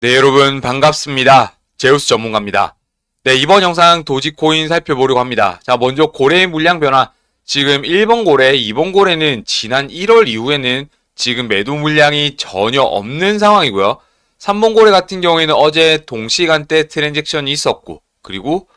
네, 여러분 반갑습니다. 제우스 전문가입니다. 네, 이번 영상 도지코인 살펴보려고 합니다. 자, 먼저 고래의 물량 변화. 지금 1번 고래, 2번 고래는 지난 1월 이후에는 지금 매도 물량이 전혀 없는 상황이고요. 3번 고래 같은 경우에는 어제 동시간대 트랜잭션이 있었고, 그리고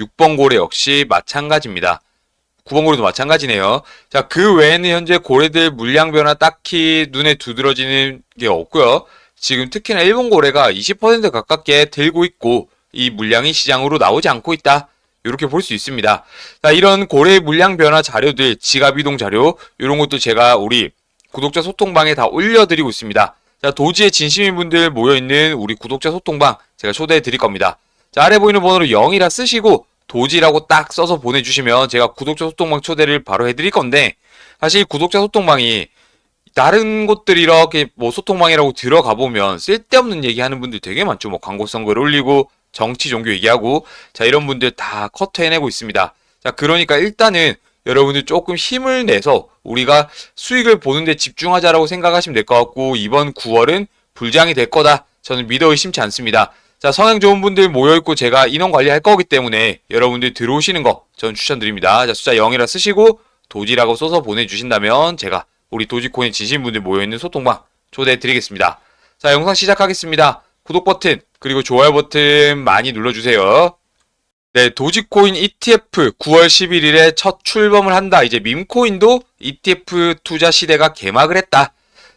6번 고래 역시 마찬가지입니다. 9번 고래도 마찬가지네요. 자, 그 외에는 현재 고래들 물량 변화 딱히 눈에 두드러지는 게 없고요. 지금 특히나 일본 고래가 20% 가깝게 들고 있고 이 물량이 시장으로 나오지 않고 있다. 이렇게 볼 수 있습니다. 자, 이런 고래 물량 변화 자료들, 지갑 이동 자료 이런 것도 제가 우리 구독자 소통방에 다 올려드리고 있습니다. 자, 도지의 진심인 분들 모여 있는 우리 구독자 소통방 제가 초대해 드릴 겁니다. 자, 아래 보이는 번호로 0이라 쓰시고 도지라고 딱 써서 보내주시면 제가 구독자 소통방 초대를 바로 해드릴 건데 사실 구독자 소통방이 다른 곳들 이렇게 뭐 소통방이라고 들어가 보면 쓸데없는 얘기하는 분들 되게 많죠. 뭐 광고성 글 올리고 정치 종교 얘기하고 자 이런 분들 다 커트해내고 있습니다. 자 그러니까 일단은 여러분들 조금 힘을 내서 우리가 수익을 보는데 집중하자라고 생각하시면 될 것 같고 이번 9월은 불장이 될 거다. 저는 믿어 의심치 않습니다. 자 성향 좋은 분들 모여있고 제가 인원 관리할 거기 때문에 여러분들 들어오시는 거 저는 추천드립니다. 자 숫자 0이라 쓰시고 도지라고 써서 보내주신다면 제가 우리 도지코인 진심분들 모여있는 소통방 초대해 드리겠습니다. 자, 영상 시작하겠습니다. 구독 버튼, 그리고 좋아요 버튼 많이 눌러주세요. 네, 도지코인 ETF 9월 11일에 첫 출범을 한다. 이제 밈코인도 ETF 투자 시대가 개막을 했다.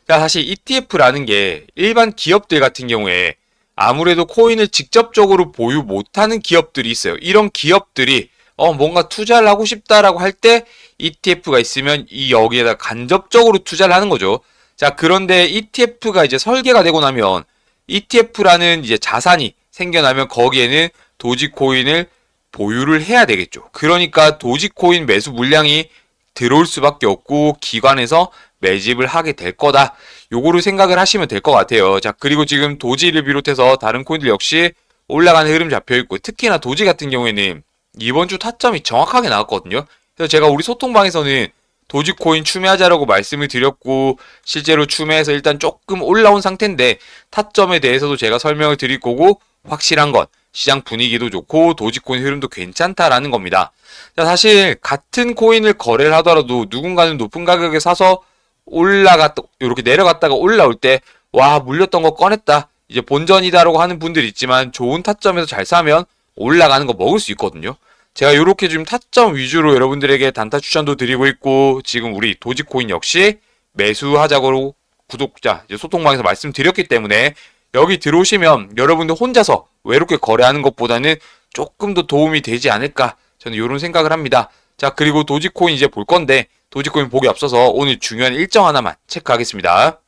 자, 사실 ETF라는 게 일반 기업들 같은 경우에 아무래도 코인을 직접적으로 보유 못하는 기업들이 있어요. 이런 기업들이 어, 뭔가 투자를 하고 싶다라고 할 때 ETF가 있으면 이 여기에다 간접적으로 투자를 하는 거죠. 자, 그런데 ETF가 이제 설계가 되고 나면 ETF라는 이제 자산이 생겨나면 거기에는 도지코인을 보유를 해야 되겠죠. 그러니까 도지코인 매수 물량이 들어올 수밖에 없고 기관에서 매집을 하게 될 거다. 요거를 생각을 하시면 될 것 같아요. 자, 그리고 지금 도지를 비롯해서 다른 코인들 역시 올라가는 흐름 잡혀 있고 특히나 도지 같은 경우에는 이번 주 타점이 정확하게 나왔거든요. 그래서 제가 우리 소통방에서는 도지코인 추매하자라고 말씀을 드렸고 실제로 추매해서 일단 조금 올라온 상태인데 타점에 대해서도 제가 설명을 드릴 거고 확실한 건 시장 분위기도 좋고 도지코인 흐름도 괜찮다라는 겁니다. 자, 사실 같은 코인을 거래를 하더라도 누군가는 높은 가격에 사서 올라갔다 이렇게 내려갔다가 올라올 때 와 물렸던 거 꺼냈다 이제 본전이다라고 하는 분들이 있지만 좋은 타점에서 잘 사면 올라가는 거 먹을 수 있거든요. 제가 이렇게 지금 타점 위주로 여러분들에게 단타 추천도 드리고 있고 지금 우리 도지코인 역시 매수하자고 구독자 소통방에서 말씀드렸기 때문에 여기 들어오시면 여러분들 혼자서 외롭게 거래하는 것보다는 조금 더 도움이 되지 않을까 저는 이런 생각을 합니다. 자 그리고 도지코인 이제 볼 건데 도지코인 보기 앞서서 오늘 중요한 일정 하나만 체크하겠습니다.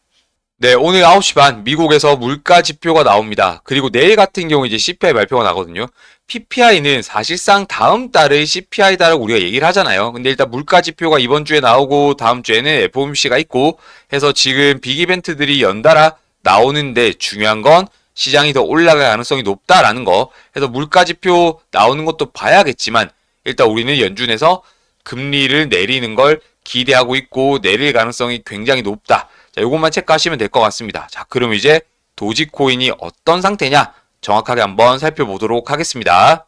네, 오늘 9시 반 미국에서 물가 지표가 나옵니다. 그리고 내일 같은 경우 이제 CPI 발표가 나거든요. PPI는 사실상 다음 달의 CPI다라고 우리가 얘기를 하잖아요. 근데 일단 물가 지표가 이번 주에 나오고 다음 주에는 FOMC가 있고 해서 지금 빅 이벤트들이 연달아 나오는데 중요한 건 시장이 더 올라갈 가능성이 높다라는 거. 해서 물가 지표 나오는 것도 봐야겠지만 일단 우리는 연준에서 금리를 내리는 걸 기대하고 있고 내릴 가능성이 굉장히 높다. 자, 요것만 체크하시면 될 것 같습니다. 자, 그럼 이제 도지코인이 어떤 상태냐 정확하게 한번 살펴보도록 하겠습니다.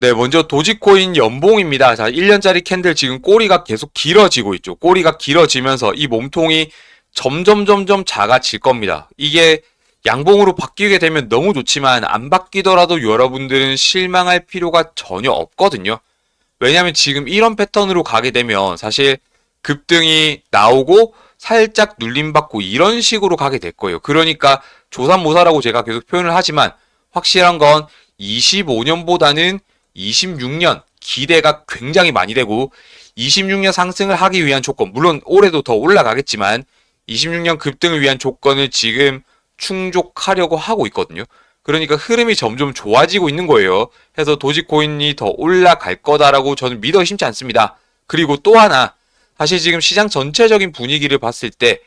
네, 먼저 도지코인 연봉입니다. 자, 1년짜리 캔들 지금 꼬리가 계속 길어지고 있죠. 꼬리가 길어지면서 이 몸통이 점점 점점 작아질 겁니다. 이게 양봉으로 바뀌게 되면 너무 좋지만 안 바뀌더라도 여러분들은 실망할 필요가 전혀 없거든요. 왜냐하면 지금 이런 패턴으로 가게 되면 사실 급등이 나오고 살짝 눌림받고 이런 식으로 가게 될 거예요. 그러니까 조삼모사라고 제가 계속 표현을 하지만 확실한 건 25년보다는 26년 기대가 굉장히 많이 되고 26년 상승을 하기 위한 조건 물론 올해도 더 올라가겠지만 26년 급등을 위한 조건을 지금 충족하려고 하고 있거든요. 그러니까 흐름이 점점 좋아지고 있는 거예요. 해서 도지코인이 더 올라갈 거다라고 저는 믿어 의심치 않습니다. 그리고 또 하나 사실 지금 시장 전체적인 분위기를 봤을 때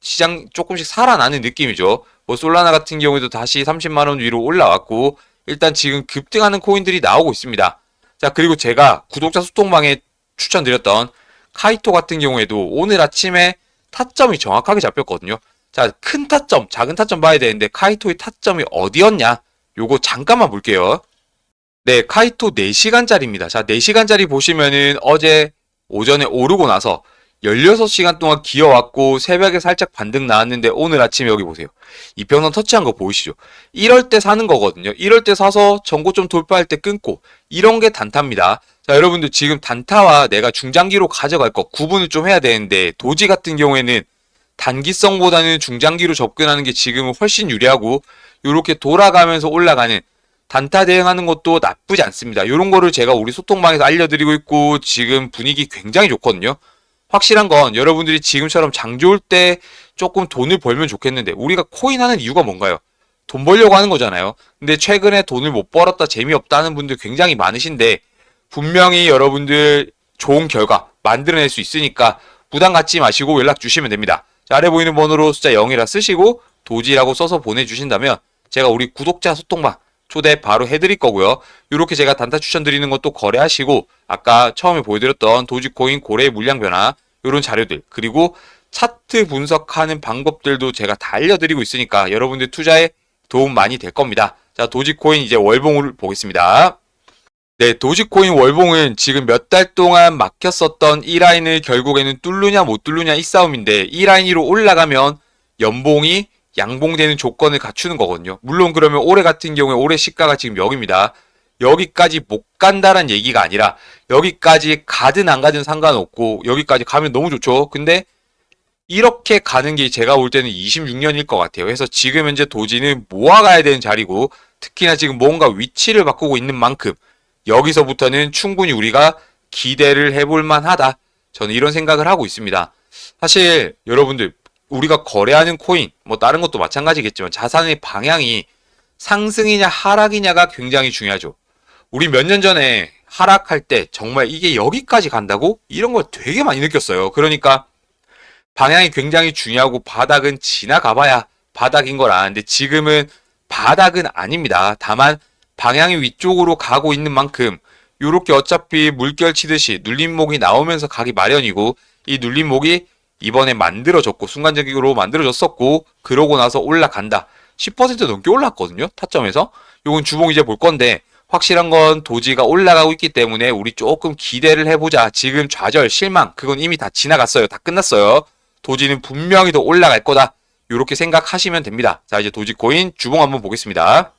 시장 조금씩 살아나는 느낌이죠. 뭐 솔라나 같은 경우에도 다시 30만 원 위로 올라왔고 일단 지금 급등하는 코인들이 나오고 있습니다. 자 그리고 제가 구독자 소통방에 추천드렸던 카이토 같은 경우에도 오늘 아침에 타점이 정확하게 잡혔거든요. 자, 큰 타점, 작은 타점 봐야 되는데 카이토의 타점이 어디였냐? 요거 잠깐만 볼게요. 네, 카이토 4시간짜리입니다. 자, 4시간짜리 보시면은 어제 오전에 오르고 나서 16시간 동안 기어왔고 새벽에 살짝 반등 나왔는데 오늘 아침에 여기 보세요. 이평선 터치한 거 보이시죠? 이럴 때 사는 거거든요. 이럴 때 사서 전고점 돌파할 때 끊고 이런 게 단타입니다. 자, 여러분들 지금 단타와 내가 중장기로 가져갈 거 구분을 좀 해야 되는데 도지 같은 경우에는 단기성보다는 중장기로 접근하는 게 지금은 훨씬 유리하고 이렇게 돌아가면서 올라가는 단타 대응하는 것도 나쁘지 않습니다. 이런 거를 제가 우리 소통방에서 알려드리고 있고 지금 분위기 굉장히 좋거든요. 확실한 건 여러분들이 지금처럼 장 좋을 때 조금 돈을 벌면 좋겠는데 우리가 코인 하는 이유가 뭔가요? 돈 벌려고 하는 거잖아요. 근데 최근에 돈을 못 벌었다 재미없다 하는 분들 굉장히 많으신데 분명히 여러분들 좋은 결과 만들어낼 수 있으니까 부담 갖지 마시고 연락 주시면 됩니다. 자, 아래 보이는 번호로 숫자 0이라 쓰시고 도지라고 써서 보내주신다면 제가 우리 구독자 소통방 초대 바로 해드릴 거고요. 이렇게 제가 단타 추천드리는 것도 거래하시고 아까 처음에 보여드렸던 도지코인 고래 물량 변화 이런 자료들 그리고 차트 분석하는 방법들도 제가 다 알려드리고 있으니까 여러분들 투자에 도움 많이 될 겁니다. 자, 도지코인 이제 월봉을 보겠습니다. 네, 도지코인 월봉은 지금 몇 달 동안 막혔었던 이 라인을 결국에는 뚫느냐 못 뚫느냐 이 싸움인데 이 라인 위로 올라가면 연봉이 양봉되는 조건을 갖추는 거거든요. 물론 그러면 올해 같은 경우에 올해 시가가 지금 0입니다. 여기까지 못 간다란 얘기가 아니라 여기까지 가든 안 가든 상관없고 여기까지 가면 너무 좋죠. 근데 이렇게 가는 게 제가 볼 때는 26년일 것 같아요. 그래서 지금 현재 도지는 모아가야 되는 자리고 특히나 지금 뭔가 위치를 바꾸고 있는 만큼 여기서부터는 충분히 우리가 기대를 해볼 만하다. 저는 이런 생각을 하고 있습니다. 사실 여러분들 우리가 거래하는 코인 뭐 다른 것도 마찬가지겠지만 자산의 방향이 상승이냐 하락이냐가 굉장히 중요하죠. 우리 몇 년 전에 하락할 때 정말 이게 여기까지 간다고 이런 걸 되게 많이 느꼈어요. 그러니까 방향이 굉장히 중요하고 바닥은 지나가봐야 바닥인 걸 아는데 지금은 바닥은 아닙니다. 다만 방향이 위쪽으로 가고 있는 만큼 요렇게 어차피 물결 치듯이 눌림목이 나오면서 가기 마련이고 이 눌림목이 이번에 만들어졌고 순간적으로 만들어졌었고 그러고 나서 올라간다. 10% 넘게 올랐거든요. 타점에서. 요건 주봉 이제 볼 건데 확실한 건 도지가 올라가고 있기 때문에 우리 조금 기대를 해보자. 지금 좌절, 실망 그건 이미 다 지나갔어요. 다 끝났어요. 도지는 분명히 더 올라갈 거다. 이렇게 생각하시면 됩니다. 자 이제 도지코인 주봉 한번 보겠습니다.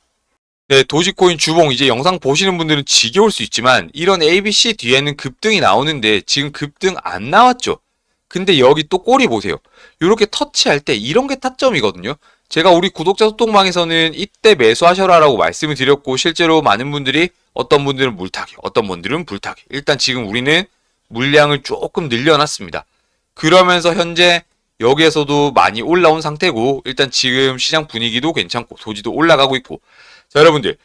네, 도지코인 주봉 이제 영상 보시는 분들은 지겨울 수 있지만 이런 ABC 뒤에는 급등이 나오는데 지금 급등 안 나왔죠. 근데 여기 또 꼬리 보세요. 이렇게 터치할 때 이런 게 타점이거든요. 제가 우리 구독자 소통방에서는 이때 매수하셔라라고 말씀을 드렸고 실제로 많은 분들이 어떤 분들은 물타기, 어떤 분들은 불타기. 일단 지금 우리는 물량을 조금 늘려놨습니다. 그러면서 현재 여기에서도 많이 올라온 상태고 일단 지금 시장 분위기도 괜찮고 도지도 올라가고 있고 자 여러분들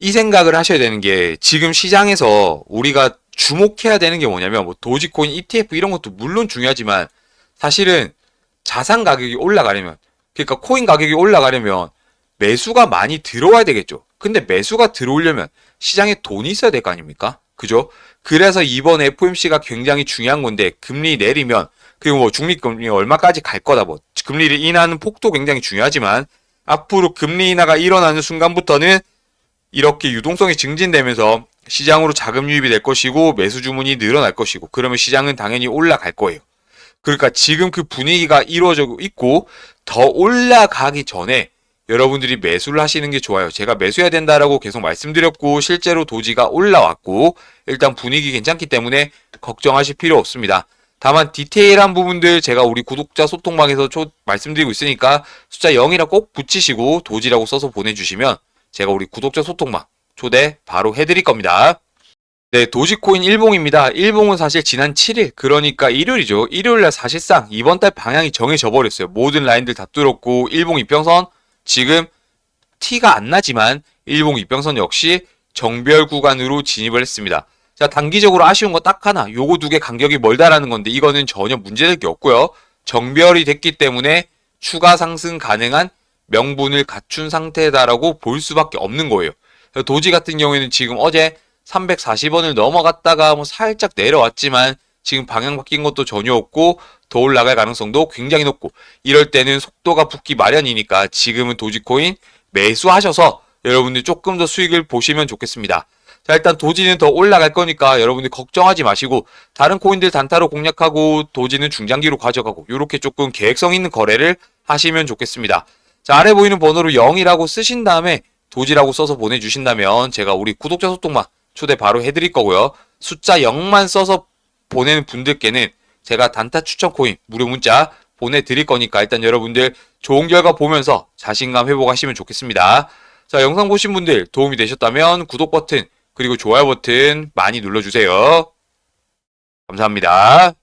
이 생각을 하셔야 되는 게 지금 시장에서 우리가 주목해야 되는 게 뭐냐면 뭐 도지코인 ETF 이런 것도 물론 중요하지만 사실은 자산 가격이 올라가려면 그러니까 코인 가격이 올라가려면 매수가 많이 들어와야 되겠죠. 근데 매수가 들어오려면 시장에 돈이 있어야 될 거 아닙니까? 그죠? 그래서 이번 FOMC가 굉장히 중요한 건데 금리 내리면 그리고 뭐 중립금리 얼마까지 갈 거다 뭐 금리를 인하는 폭도 굉장히 중요하지만 앞으로 금리 인하가 일어나는 순간부터는 이렇게 유동성이 증진되면서 시장으로 자금 유입이 될 것이고 매수 주문이 늘어날 것이고 그러면 시장은 당연히 올라갈 거예요. 그러니까 지금 그 분위기가 이루어지고 있고 더 올라가기 전에 여러분들이 매수를 하시는 게 좋아요. 제가 매수해야 된다라고 계속 말씀드렸고 실제로 도지가 올라왔고 일단 분위기 괜찮기 때문에 걱정하실 필요 없습니다. 다만 디테일한 부분들 제가 우리 구독자 소통방에서 초, 말씀드리고 있으니까 숫자 0이라 꼭 붙이시고 도지라고 써서 보내주시면 제가 우리 구독자 소통방 초대 바로 해드릴 겁니다. 네, 도지코인 일봉입니다. 일봉은 사실 지난 7일, 그러니까 일요일이죠. 일요일날 사실상 이번 달 방향이 정해져 버렸어요. 모든 라인들 다 뚫었고, 일봉 이평선 지금 티가 안 나지만 일봉 이평선 역시 정별 구간으로 진입을 했습니다. 자, 단기적으로 아쉬운 거 딱 하나. 요거 두 개 간격이 멀다라는 건데 이거는 전혀 문제될 게 없고요. 정별이 됐기 때문에 추가 상승 가능한 명분을 갖춘 상태다라고 볼 수밖에 없는 거예요. 도지 같은 경우에는 지금 어제 340원을 넘어갔다가 뭐 살짝 내려왔지만 지금 방향 바뀐 것도 전혀 없고 더 올라갈 가능성도 굉장히 높고 이럴 때는 속도가 붙기 마련이니까 지금은 도지코인 매수하셔서 여러분들 조금 더 수익을 보시면 좋겠습니다. 자, 일단 도지는 더 올라갈 거니까 여러분들 걱정하지 마시고 다른 코인들 단타로 공략하고 도지는 중장기로 가져가고 이렇게 조금 계획성 있는 거래를 하시면 좋겠습니다. 자, 아래 보이는 번호로 0이라고 쓰신 다음에 도지라고 써서 보내주신다면 제가 우리 구독자 소통방 초대 바로 해드릴 거고요. 숫자 0만 써서 보내는 분들께는 제가 단타 추천 코인 무료 문자 보내드릴 거니까 일단 여러분들 좋은 결과 보면서 자신감 회복하시면 좋겠습니다. 자, 영상 보신 분들 도움이 되셨다면 구독 버튼 그리고 좋아요 버튼 많이 눌러주세요. 감사합니다.